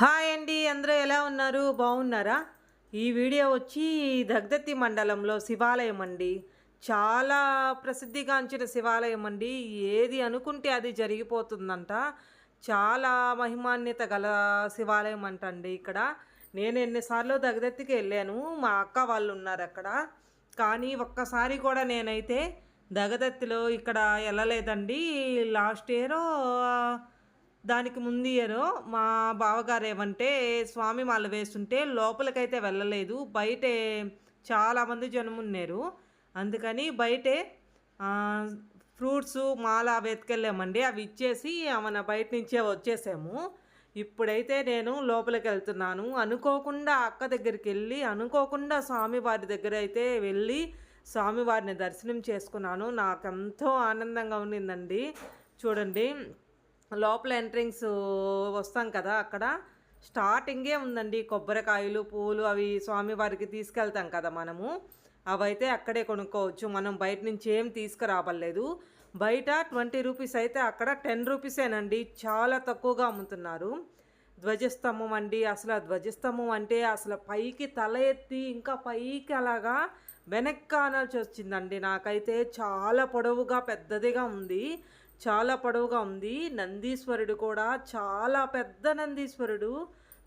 Hi అండి అందరూ ఎలా ఉన్నారు? బాగున్నారా? ఈ వీడియో వచ్చి దగ్దత్తి మండలంలో శివాలయం అండి. చాలా ప్రసిద్ధిగాంచిన శివాలయం అండి. ఏది అనుకుంటే అది జరిగిపోతుందంట. చాలా మహిమాన్యత గల శివాలయం అంటండి ఇక్కడ. నేను ఎన్నిసార్లు దగదత్తికి వెళ్ళాను. మా అక్క వాళ్ళు ఉన్నారు అక్కడ. కానీ ఒక్కసారి కూడా నేనైతే దగదత్తిలో ఇక్కడ వెళ్ళలేదండి. లాస్ట్ ఇయర్ దానికి ముందు ఇయర్ మా బావగారు ఏమంటే స్వామి మాల వేస్తుంటే లోపలికైతే వెళ్ళలేదు. బయటే చాలామంది జనం ఉన్నారు. అందుకని బయటే ఫ్రూట్స్ మాల వెతికెళ్ళామండి. అవి ఇచ్చేసి మన బయట నుంచే వచ్చేసాము. ఇప్పుడైతే నేను లోపలికి వెళ్తున్నాను. అనుకోకుండా అక్క దగ్గరికి వెళ్ళి అనుకోకుండా స్వామివారి దగ్గర అయితే వెళ్ళి స్వామివారిని దర్శనం చేసుకున్నాను. నాకు ఎంతో ఆనందంగా ఉండిందండి. చూడండి. లోపల ఎంట్రింగ్స్ వస్తాం కదా అక్కడ. స్టార్టింగే ఉందండి కొబ్బరికాయలు పూలు అవి స్వామివారికి తీసుకెళ్తాం కదా మనము. అవైతే అక్కడే కొనుక్కోవచ్చు. మనం బయట నుంచి ఏం తీసుకురావలేదు బయట ట్వంటీ రూపీస్ అయితే అక్కడ టెన్ రూపీసేనండి. చాలా తక్కువగా అమ్ముతున్నారు. ధ్వజస్తంభం అండి. అసలు ఆ ధ్వజస్తంభం అంటే అసలు పైకి తల ఎత్తి ఇంకా పైకి అలాగా వెనక్కి అనాల్సి వచ్చిందండి. నాకైతే చాలా పొడవుగా పెద్దదిగా ఉంది. చాలా పొడవుగా ఉంది. నందీశ్వరుడు కూడా చాలా పెద్ద నందీశ్వరుడు.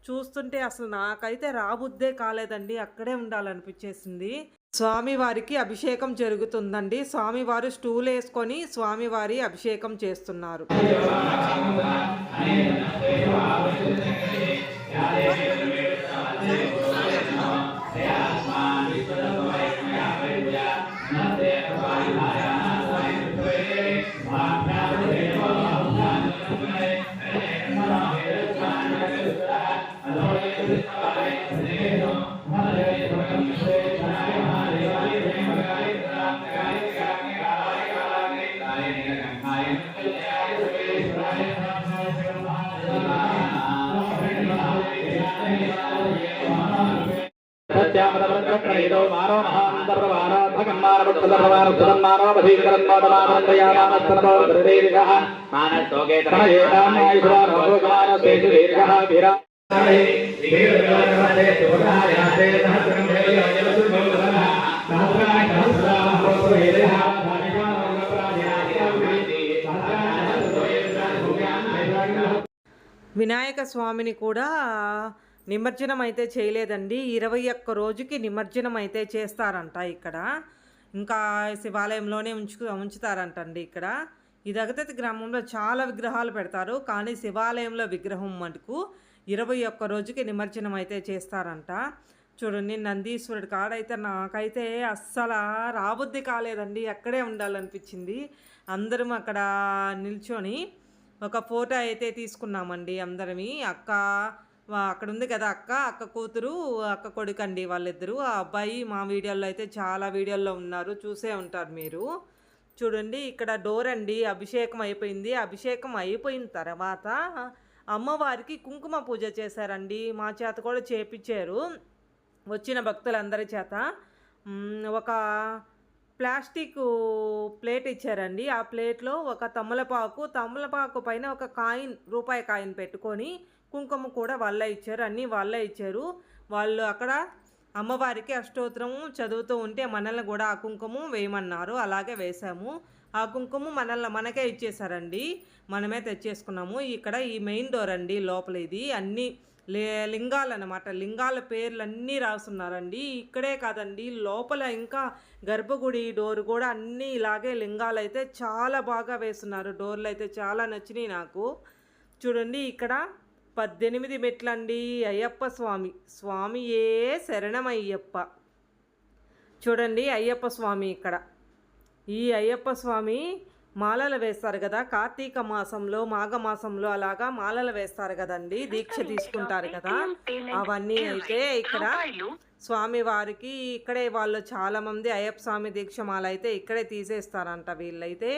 చూస్తుంటే అసలు నాకైతే రాబుద్దే కాలేదండి. అక్కడే ఉండాలనిపించేసింది. స్వామివారికి అభిషేకం జరుగుతుందండి. స్వామివారు స్టూల్ వేసుకొని స్వామివారి అభిషేకం చేస్తున్నారు. సత్యామృతప్రణీతో మానో మహాంతర్వారాధకన్మానముత్తరమానోపధీకరన్మోదమానందయామానస్తనమోదీర్ఘ మానస్తోకేతనయేతామాయుషురారోగమానసేషు దీర్ఘः వీరా వినాయక స్వామిని కూడా నిమజ్జనం అయితే చేయలేదండి. ఇరవై ఒక్క రోజుకి నిమజ్జనం అయితే చేస్తారంట ఇక్కడ. ఇంకా శివాలయంలోనే ఉంచు ఉంచుతారంటండి ఇక్కడ. ఈ దగతతి గ్రామంలో చాలా విగ్రహాలు పెడతారు. కానీ శివాలయంలో విగ్రహం మటుకు ఇరవై ఒక్క రోజుకి నిమజ్జనం అయితే చేస్తారంట చూడండి నందీశ్వరుడి కాడైతే నాకైతే అస్సలు రాబుద్ది కాలేదండి. అక్కడే ఉండాలనిపించింది. అందరం అక్కడ నిల్చొని ఒక ఫోటో అయితే తీసుకున్నామండి అందరమి. అక్క అక్కడ ఉంది కదా అక్క అక్క కూతురు అక్క కొడుకు అండి వాళ్ళిద్దరూ. ఆ అబ్బాయి మా వీడియోలో అయితే చాలా వీడియోల్లో ఉన్నారు చూసే ఉంటారు మీరు. చూడండి ఇక్కడ డోర్ అండి అభిషేకం అయిపోయింది. అభిషేకం అయిపోయిన తర్వాత అమ్మవారికి కుంకుమ పూజ చేశారండి. మా చేత కూడా చేపించారు వచ్చిన భక్తులందరి చేత. ఒక ప్లాస్టిక్ ప్లేట్ ఇచ్చారండి. ఆ ప్లేట్లో ఒక తమలపాకు తమలపాకు పైన ఒక కాయిన్ రూపాయి కాయిన్ పెట్టుకొని కుంకుమ కూడా వాళ్ళే ఇచ్చారు. అన్నీ వాళ్ళే ఇచ్చారు. వాళ్ళు అక్కడ అమ్మవారికి అష్టోత్తరము చదువుతూ ఉంటే మనల్ని కూడా ఆ కుంకుమ వేయమన్నారు. అలాగే వేసాము ఆ కుంకుమ మనల్ని మనకే ఇచ్చేసారండి మనమే తెచ్చేసుకున్నాము. ఇక్కడ ఈ మెయిన్ డోర్ అండి లోపల ఇది. అన్ని లే లింగాలు అనమాట లింగాల పేర్లు అన్నీ రాసున్నారండి. ఇక్కడే కాదండి లోపల ఇంకా గర్భగుడి డోర్ కూడా అన్నీ ఇలాగే లింగాలు అయితే చాలా బాగా వేస్తున్నారు. డోర్లు అయితే చాలా నచ్చినాయి నాకు. చూడండి ఇక్కడ పద్దెనిమిది మెట్లండి. అయ్యప్ప స్వామి. స్వామియే శరణమయ్యప్ప. చూడండి అయ్యప్ప స్వామి ఇక్కడ. ఈ అయ్యప్ప స్వామి మాలలు వేస్తారు కదా. కార్తీక మాసంలో మాఘ మాసంలో అలాగా మాలలు వేస్తారు కదండి. దీక్ష తీసుకుంటారు కదా. అవన్నీ అయితే ఇక్కడ స్వామి వారికి ఇక్కడే వాళ్ళు చాలా మంది అయ్యప్ప స్వామి దీక్ష మాల అయితే ఇక్కడే తీసేస్తారంట వీళ్ళైతే.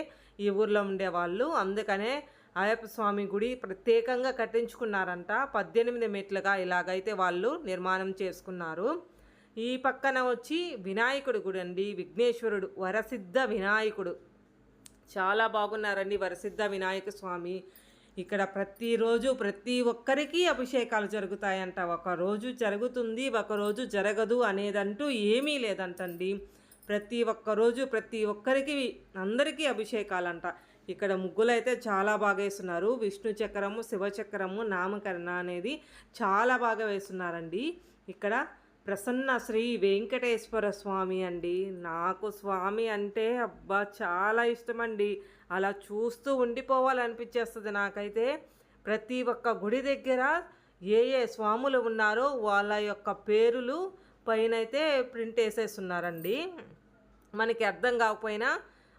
ఈ ఊర్లో ఉండే వాళ్ళు. అందుకనే అయ్యప్ప స్వామి గుడి ప్రత్యేకంగా కట్టించుకున్నారంట. పద్దెనిమిది మెట్లుగా ఇలాగైతే వాళ్ళు నిర్మాణం చేసుకున్నారు. ఈ పక్కన వచ్చి వినాయకుడు గుడి అండి. విఘ్నేశ్వరుడు వరసిద్ధ వినాయకుడు. చాలా బాగున్నారండి వరసిద్ధ వినాయక స్వామి. ఇక్కడ ప్రతిరోజు ప్రతి ఒక్కరికి అభిషేకాలు జరుగుతాయంట. ఒకరోజు జరుగుతుంది ఒకరోజు జరగదు అనేదంటూ ఏమీ లేదంటండి. ప్రతి ఒక్క రోజు ప్రతి ఒక్కరికి అందరికీ అభిషేకాలంట. ఇక్కడ ముగ్గులు అయితే చాలా బాగా వేస్తున్నారు. విష్ణు చక్రము శివ చక్రము నామకరణ అనేది చాలా బాగా వేస్తున్నారండి. ఇక్కడ ప్రసన్న శ్రీ వెంకటేశ్వర స్వామి అండి. నాకు స్వామి అంటే అబ్బా చాలా ఇష్టమండి. అలా చూస్తూ ఉండిపోవాలనిపించేస్తుంది నాకైతే. ప్రతి ఒక్క గుడి దగ్గర ఏ ఏ స్వాములు ఉన్నారో వాళ్ళ యొక్క పేరులు పైన అయితే ప్రింట్ వేసేస్తున్నారండి మనకి అర్థం కాకపోయినా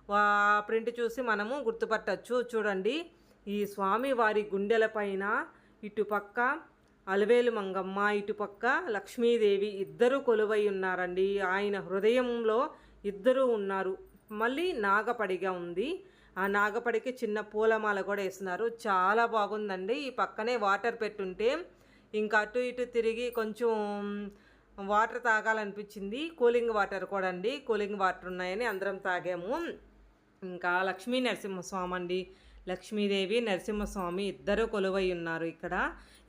వా ప్రింట్ చూసి మనము గుర్తుపట్టచ్చు. చూడండి ఈ స్వామి వారి గుండెల పైన ఇటుపక్క అలవేలు మంగమ్మ ఇటుపక్క లక్ష్మీదేవి ఇద్దరు కొలువై ఉన్నారండి. ఆయన హృదయంలో ఇద్దరు ఉన్నారు. మళ్ళీ నాగపడిగా ఉంది. ఆ నాగపడికి చిన్న పూలమాల కూడా వేస్తున్నారు. చాలా బాగుందండి. ఈ పక్కనే వాటర్ పెట్టుంటే ఇంకా అటు ఇటు తిరిగి కొంచెం వాటర్ తాగాలనిపించింది. కూలింగ్ వాటర్ కూడా అండి. కూలింగ్ వాటర్ ఉన్నాయని అందరం తాగాము. ఇంకా లక్ష్మీ నరసింహస్వామి అండి. లక్ష్మీదేవి నరసింహస్వామి ఇద్దరు కొలువై ఉన్నారు ఇక్కడ.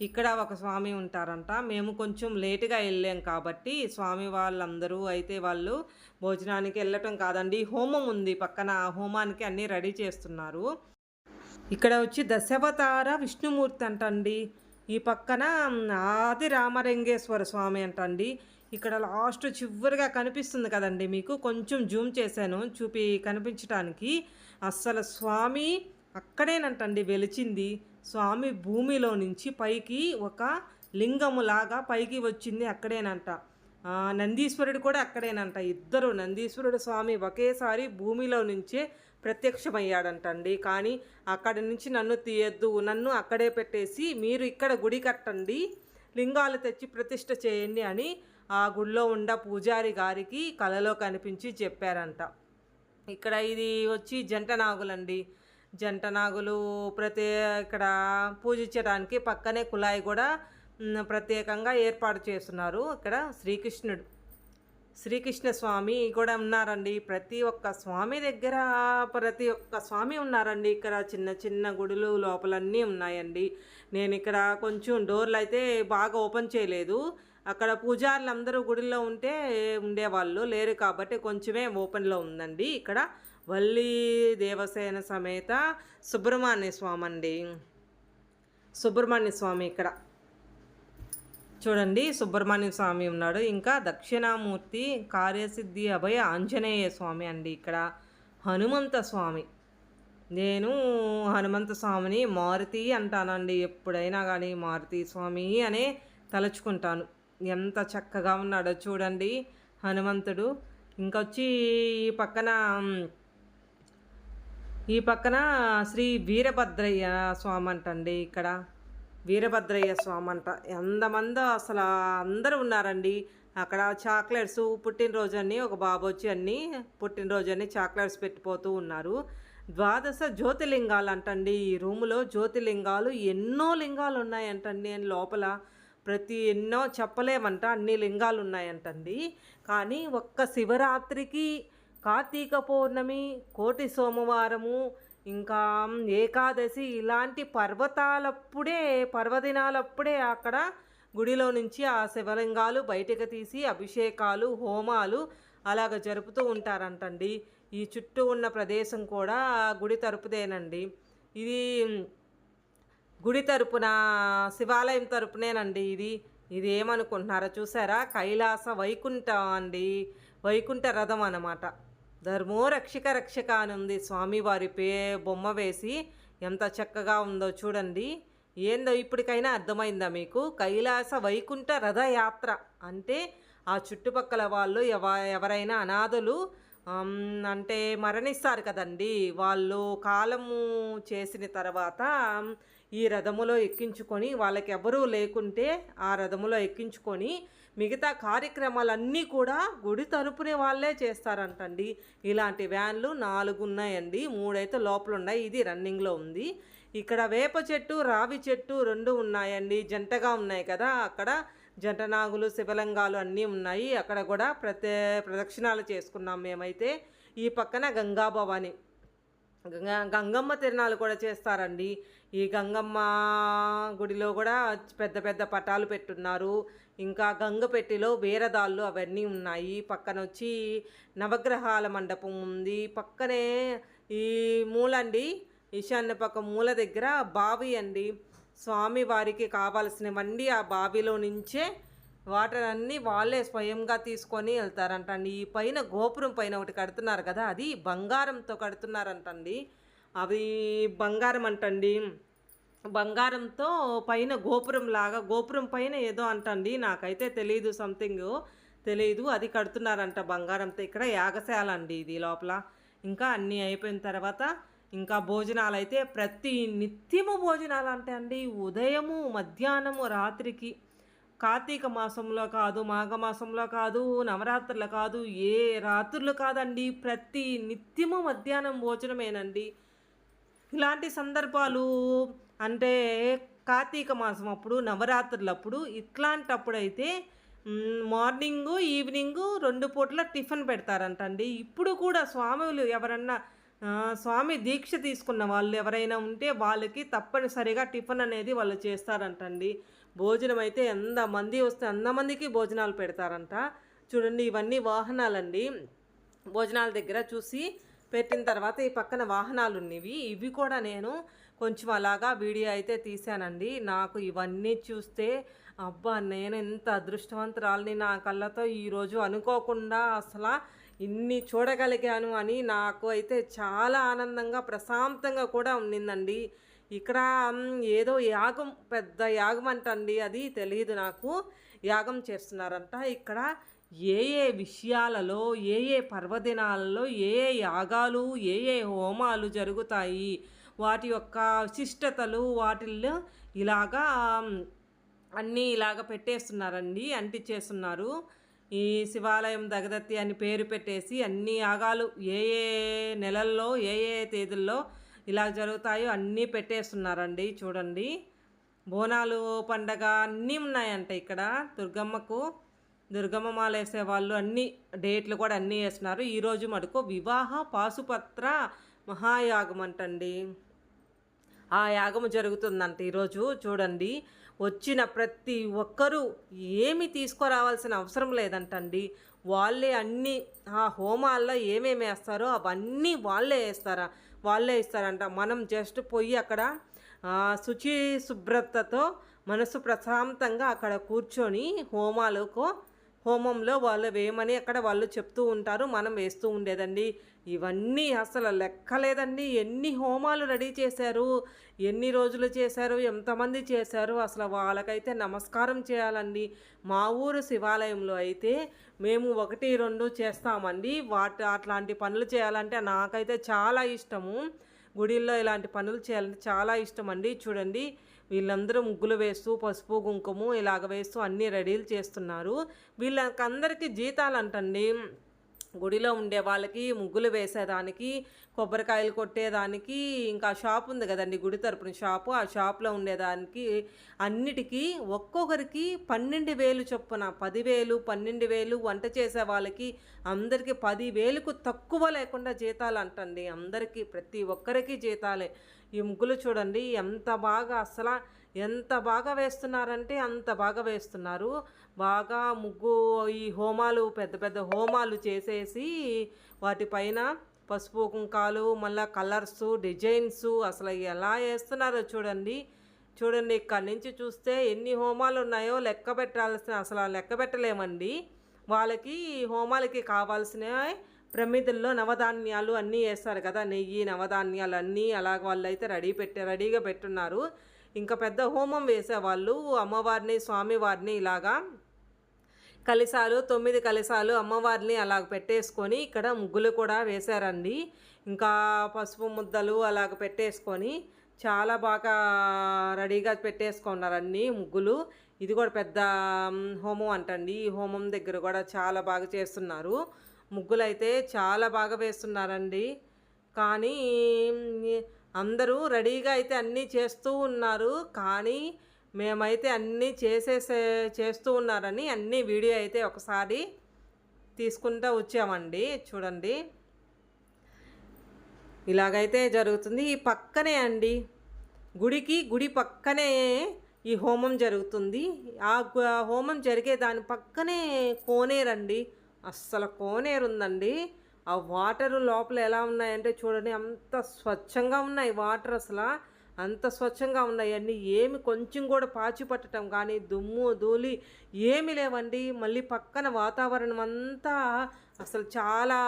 ఇక్కడ ఒక స్వామి ఉంటారంట. మేము కొంచెం లేటుగా వెళ్ళాం కాబట్టి స్వామి వాళ్ళందరూ అయితే వాళ్ళు భోజనానికి వెళ్ళటం కాదండి. హోమం ఉంది పక్కన. ఆ హోమానికి అన్నీ రెడీ చేస్తున్నారు. ఇక్కడ వచ్చి దశావతార విష్ణుమూర్తి అంటండి. ఈ పక్కన ఆది రామలింగేశ్వర స్వామి అంటండి. ఇక్కడ లాస్ట్ చివరిగా కనిపిస్తుంది కదండి మీకు. కొంచెం జూమ్ చేశాను చూపి కనిపించడానికి అస్సలు స్వామి అక్కడేనంటండి వెలిచింది. స్వామి భూమిలో నుంచి పైకి ఒక లింగములాగా పైకి వచ్చింది అక్కడేనంట. నందీశ్వరుడు కూడా అక్కడేనంట. ఇద్దరు నందీశ్వరుడు స్వామి ఒకేసారి భూమిలో నుంచే ప్రత్యక్షమయ్యాడంటండి. కానీ అక్కడి నుంచి నన్ను తీయద్దు నన్ను అక్కడే పెట్టేసి మీరు ఇక్కడ గుడి కట్టండి లింగాలు తెచ్చి ప్రతిష్ట చేయండి అని ఆ గుడిలో ఉండ పూజారి గారికి కలలో కనిపించి చెప్పారంట. ఇక్కడ ఇది వచ్చి జంట నాగులండి జంట నాగులు ప్రతి ఇక్కడ పూజించడానికి పక్కనే కుళాయి కూడా ప్రత్యేకంగా ఏర్పాటు చేస్తున్నారు ఇక్కడ శ్రీకృష్ణుడు. శ్రీకృష్ణ స్వామి కూడా ఉన్నారండి. ప్రతి ఒక్క స్వామి దగ్గర ప్రతి ఒక్క స్వామి ఉన్నారండి. ఇక్కడ చిన్న చిన్న గుడులు లోపలన్నీ ఉన్నాయండి. నేను ఇక్కడ కొంచెం డోర్లు అయితే బాగా ఓపెన్ చేయలేదు. అక్కడ పూజారులు అందరూ గుడిలో ఉంటే ఉండేవాళ్ళు లేరు కాబట్టి కొంచెమే ఓపెన్లో ఉందండి ఇక్కడ. వల్లి దేవసేన సమేత సుబ్రహ్మణ్య స్వామి అండి సుబ్రహ్మణ్య స్వామి ఇక్కడ. చూడండి సుబ్రహ్మణ్య స్వామి ఉన్నాడు. ఇంకా దక్షిణామూర్తి కార్యసిద్ధి అభయ ఆంజనేయ స్వామి అండి ఇక్కడ. హనుమంత స్వామి. నేను హనుమంత స్వామిని మారుతి అంటానండి. ఎప్పుడైనా కానీ మారుతి స్వామి అనే తలుచుకుంటాను. ఎంత చక్కగా ఉన్నాడో చూడండి హనుమంతుడు. ఇంకొచ్చి ఈ పక్కన ఈ పక్కన శ్రీ వీరభద్రయ్య స్వామి అంటండి ఇక్కడ. వీరభద్రయ్య స్వామి అంట ఎంతమంది అసలు అందరూ ఉన్నారండి. అక్కడ చాక్లెట్స్ పుట్టినరోజు అని ఒక బాబు వచ్చి అన్ని పుట్టినరోజు అని చాక్లెట్స్ పెట్టిపోతూ ఉన్నారు. ద్వాదశ జ్యోతిలింగాలు అంటండి ఈ రూములో జ్యోతిలింగాలు ఎన్నో లింగాలు ఉన్నాయంటండి అని లోపల ప్రతి ఎన్నో చెప్పలేమంట. అన్ని లింగాలు ఉన్నాయంటండి కానీ ఒక్క శివరాత్రికి కార్తీక పౌర్ణమి కోటి సోమవారము ఇంకా ఏకాదశి ఇలాంటి పర్వతాలప్పుడే పర్వదినాలప్పుడే అక్కడ గుడిలో నుంచి ఆ శివలింగాలు బయటకు తీసి అభిషేకాలు హోమాలు అలాగ జరుపుతూ ఉంటారంటండి. ఈ చుట్టూ ఉన్న ప్రదేశం కూడా గుడి తరపుదేనండి. ఇది గుడి తరపున శివాలయం తరపునేనండి ఇది. ఇది ఏమనుకుంటున్నారో చూసారా? కైలాస వైకుంఠ అండి. వైకుంఠ రథం అన్నమాట. ధర్మో రక్షిక రక్షక అని ఉంది స్వామివారి పే బొమ్మ వేసి ఎంత చక్కగా ఉందో చూడండి. ఏందో ఇప్పటికైనా అర్థమైందా మీకు? కైలాస వైకుంఠ రథయాత్ర అంటే ఆ చుట్టుపక్కల వాళ్ళు ఎవ ఎవరైనా అనాథలు అంటే మరణిస్తారు కదండి. వాళ్ళు కాలము చేసిన తర్వాత ఈ రథములో ఎక్కించుకొని వాళ్ళకి ఎవరూ లేకుంటే ఆ రథములో ఎక్కించుకొని మిగతా కార్యక్రమాలన్నీ కూడా గుడి తలుపునే వాళ్ళే చేస్తారంటండి. ఇలాంటి వ్యాన్లు నాలుగు ఉన్నాయండి మూడైతే లోపల ఉన్నాయి ఇది రన్నింగ్లో ఉంది. ఇక్కడ వేప చెట్టు రావి చెట్టు రెండు ఉన్నాయండి. జంటగా ఉన్నాయి కదా. అక్కడ జంటనాగులు శివలింగాలు అన్నీ ఉన్నాయి. అక్కడ కూడా ప్రతే ప్రదక్షిణాలు చేసుకున్నాం మేమైతే. ఈ పక్కన గంగా భవాని గంగమ్మ తిరణాలు కూడా చేస్తారండి. ఈ గంగమ్మ గుడిలో కూడా పెద్ద పెద్ద పటాలు పెట్టున్నారు. ఇంకా గంగపెట్టిలో వీరదాళ్ళు అవన్నీ ఉన్నాయి. పక్కన వచ్చి నవగ్రహాల మండపం ఉంది. పక్కనే ఈ మూలండి ఈశాన్య పక్క మూల దగ్గర బావి అండి. స్వామి వారికి కావాల్సినవన్నీ ఆ బావిలో నుంచే వాటర్ అన్నీ వాళ్ళే స్వయంగా తీసుకొని వెళ్తారంటండి. ఈ పైన గోపురం పైన ఒకటి కడుతున్నారు కదా అది బంగారంతో కడుతున్నారంటండి. అవి బంగారం అంటండి. బంగారంతో పైన గోపురం లాగా గోపురం పైన ఏదో అంటండి. నాకైతే తెలియదు సంథింగ్ తెలియదు అది కడుతున్నారంట బంగారంతో ఇక్కడ యాగశాల అండి ఇది లోపల. ఇంకా అన్నీ అయిపోయిన తర్వాత ఇంకా భోజనాలు అయితే ప్రతి నిత్యము భోజనాలు అంటే అండి ఉదయము మధ్యాహ్నము రాత్రికి. కార్తీక మాసంలో కాదు మాఘమాసంలో కాదు నవరాత్రులు కాదు ఏ రాత్రులు కాదండి ప్రతి నిత్యము మధ్యాహ్నం భోజనమేనండి. ఇలాంటి సందర్భాలు అంటే కార్తీక మాసం అప్పుడు నవరాత్రులప్పుడు ఇట్లాంటప్పుడైతే మార్నింగ్ మార్నింగు ఈవినింగు రెండు పూట్ల టిఫిన్ పెడతారంటండి. ఇప్పుడు కూడా స్వాములు ఎవరన్నా స్వామి దీక్ష తీసుకున్న వాళ్ళు ఎవరైనా ఉంటే వాళ్ళకి తప్పనిసరిగా టిఫిన్ అనేది వాళ్ళు చేస్తారంటండి. భోజనం అయితే ఎంతమంది వస్తే అంతమందికి భోజనాలు పెడతారంట. చూడండి ఇవన్నీ వాహనాలండి. భోజనాల దగ్గర చూసి పెట్టిన తర్వాత ఈ పక్కన వాహనాలు ఉన్నవి ఇవి కూడా నేను కొంచెం అలాగా వీడియో అయితే తీశానండి. నాకు ఇవన్నీ చూస్తే అబ్బా నేను ఎంత అదృష్టవంతురాలని నా కళ్ళతో ఈరోజు అనుకోకుండా అసలు ఇన్ని చూడగలిగాను అని నాకు అయితే చాలా ఆనందంగా ప్రశాంతంగా కూడా ఉండిందండి ఇక్కడ ఏదో యాగం పెద్ద యాగం అంటండి అది తెలియదు నాకు. యాగం చేస్తున్నారంట. ఇక్కడ ఏ ఏ విషయాలలో ఏ ఏ పర్వదినాలలో ఏ ఏ యాగాలు ఏ ఏ హోమాలు జరుగుతాయి? వాటి యొక్క విశిష్టతలు వాటిల్లో ఇలాగా అన్నీ ఇలాగ పెట్టేస్తున్నారండి అంటించేస్తున్నారు. ఈ శివాలయం దగదత్తి అని పేరు పెట్టేసి అన్ని యాగాలు ఏ ఏ నెలల్లో ఏ ఏ తేదీల్లో ఇలా జరుగుతాయో అన్నీ పెట్టేస్తున్నారండి చూడండి. బోనాలు పండగ అన్నీ ఉన్నాయంట ఇక్కడ దుర్గమ్మకు. దుర్గమ్మ వాళ్ళు అన్ని డేట్లు కూడా అన్నీ వేస్తున్నారు. ఈరోజు మటుకు వివాహ పాసుపత్ర మహాయాగం అంటండి. ఆ యాగము జరుగుతుందంట ఈరోజు చూడండి వచ్చిన ప్రతి ఒక్కరూ ఏమి తీసుకురావాల్సిన అవసరం లేదంటండి. వాళ్ళే అన్నీ ఆ హోమాల్లో ఏమేమి వేస్తారో అవన్నీ వాళ్ళే వేస్తారా వాళ్ళే ఇస్తారంట. మనం జస్ట్ పోయి అక్కడ శుచి శుభ్రతతో మనసు ప్రశాంతంగా అక్కడ కూర్చొని హోమాలకు హోమంలో వాళ్ళు వేయమని అక్కడ వాళ్ళు చెప్తూ ఉంటారు మనం వేస్తూ ఉండేదండి. ఇవన్నీ అసలు లెక్కలేదండి. ఎన్ని హోమాలు రెడీ చేశారు ఎన్ని రోజులు చేశారు ఎంతమంది చేశారు అసలు వాళ్ళకైతే నమస్కారం చేయాలండి. మా ఊరు శివాలయంలో అయితే మేము ఒకటి రెండు చేస్తామండి. వాటి అట్లాంటి పనులు చేయాలంటే నాకైతే చాలా ఇష్టము. గుడిల్లో ఇలాంటి పనులు చేయాలంటే చాలా ఇష్టం అండి చూడండి వీళ్ళందరూ ముగ్గులు వేస్తూ పసుపు కుంకుమ ఇలాగ వేస్తూ అన్నీ రెడీలు చేస్తున్నారు. వీళ్ళకందరికీ జీతాలు అంటండి గుడిలో ఉండే వాళ్ళకి ముగ్గులు వేసేదానికి కొబ్బరికాయలు కొట్టేదానికి ఇంకా షాప్ ఉంది కదండి గుడి తరపున షాపు ఆ షాప్లో ఉండేదానికి అన్నిటికీ ఒక్కొక్కరికి పన్నెండు వేలు చొప్పున పదివేలు పన్నెండు వేలు వంట చేసే వాళ్ళకి అందరికీ పదివేలకు తక్కువ లేకుండా జీతాలు అంటండి అందరికీ ప్రతి ఒక్కరికి జీతాలే. ఈ ముగ్గులు చూడండి ఎంత బాగా అసలు ఎంత బాగా వేస్తున్నారంటే అంత బాగా వేస్తున్నారు. బాగా ముగ్గు ఈ హోమాలు పెద్ద పెద్ద హోమాలు చేసేసి వాటిపైన పసుపు కుంకాలు మళ్ళీ కలర్స్ డిజైన్స్ అసలు ఎలా వేస్తున్నారో చూడండి. చూడండి ఇక్కడి నుంచి చూస్తే ఎన్ని హోమాలు ఉన్నాయో లెక్క పెట్టాల్సిన అసలు లెక్క పెట్టలేమండి. వాళ్ళకి హోమాలకి కావాల్సినవి ప్రమిదల్లో నవధాన్యాలు అన్నీ వేస్తారు కదా నెయ్యి నవధాన్యాలు అన్నీ అలాగ వాళ్ళు అయితే రెడీ పెట్టే రెడీగా పెట్టున్నారు. ఇంకా పెద్ద హోమం వేసేవాళ్ళు అమ్మవారిని స్వామివారిని ఇలాగా కలిసాలు తొమ్మిది కలిసాలు అమ్మవారిని అలాగ పెట్టేసుకొని ఇక్కడ ముగ్గులు కూడా వేశారండి. ఇంకా పసుపు ముద్దలు అలాగ పెట్టేసుకొని చాలా బాగా రెడీగా పెట్టేసుకున్నారు అన్ని ముగ్గులు. ఇది కూడా పెద్ద హోమం అంటండి. ఈ హోమం దగ్గర కూడా చాలా బాగా చేస్తున్నారు. ముగ్గులు అయితే చాలా బాగా వేస్తున్నారండి. కానీ అందరూ రెడీగా అయితే అన్నీ చేస్తూ ఉన్నారు. కానీ మేమైతే అన్నీ చేసేసే చేస్తూ ఉన్నారని అన్ని వీడియో అయితే ఒకసారి తీసుకుంటూ వచ్చామండి. చూడండి. ఇలాగైతే జరుగుతుంది. ఈ పక్కనే అండి గుడికి గుడి పక్కనే ఈ హోమం జరుగుతుంది. ఆ హోమం జరిగే దాని పక్కనే కోనేరండి అస్సలు కోనేరుందండి. ఆ వాటర్ లోపల ఎలా ఉన్నాయంటే చూడండి అంత స్వచ్ఛంగా ఉన్నాయి వాటర్ అసలు. అంత స్వచ్ఛంగా ఉన్నాయి. అన్నీ ఏమి కొంచెం కూడా పాచి పట్టడం కానీ దుమ్ము ధూళి ఏమి లేవండి. మళ్ళీ పక్కన వాతావరణం అంతా అసలు చాలా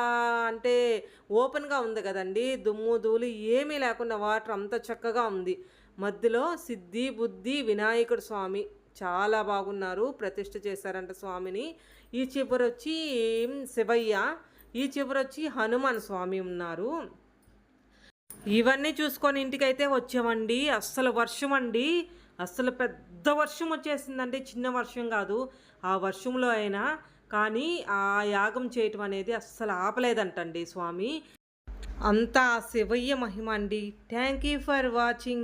అంటే ఓపెన్గా ఉంది కదండి. దుమ్ము ధూళి ఏమీ లేకుండా వాటర్ అంత చక్కగా ఉంది. మధ్యలో సిద్ధి బుద్ధి వినాయకుడు స్వామి. చాలా బాగున్నారు. ప్రతిష్ఠ చేశారంట స్వామిని. ఈ చివరి వచ్చి శివయ్య ఈ చివరి వచ్చి హనుమాన్ స్వామి ఉన్నారు. ఇవన్నీ చూసుకొని ఇంటికైతే వచ్చామండి. అస్సలు వర్షం అండి. అస్సలు పెద్ద వర్షం వచ్చేసిందండి. చిన్న వర్షం కాదు. ఆ వర్షంలో అయినా కానీ ఆ యాగం చేయటం అనేది అస్సలు ఆపలేదంటండి స్వామి. అంతా శివయ్య మహిమ అండి. Thank you for watching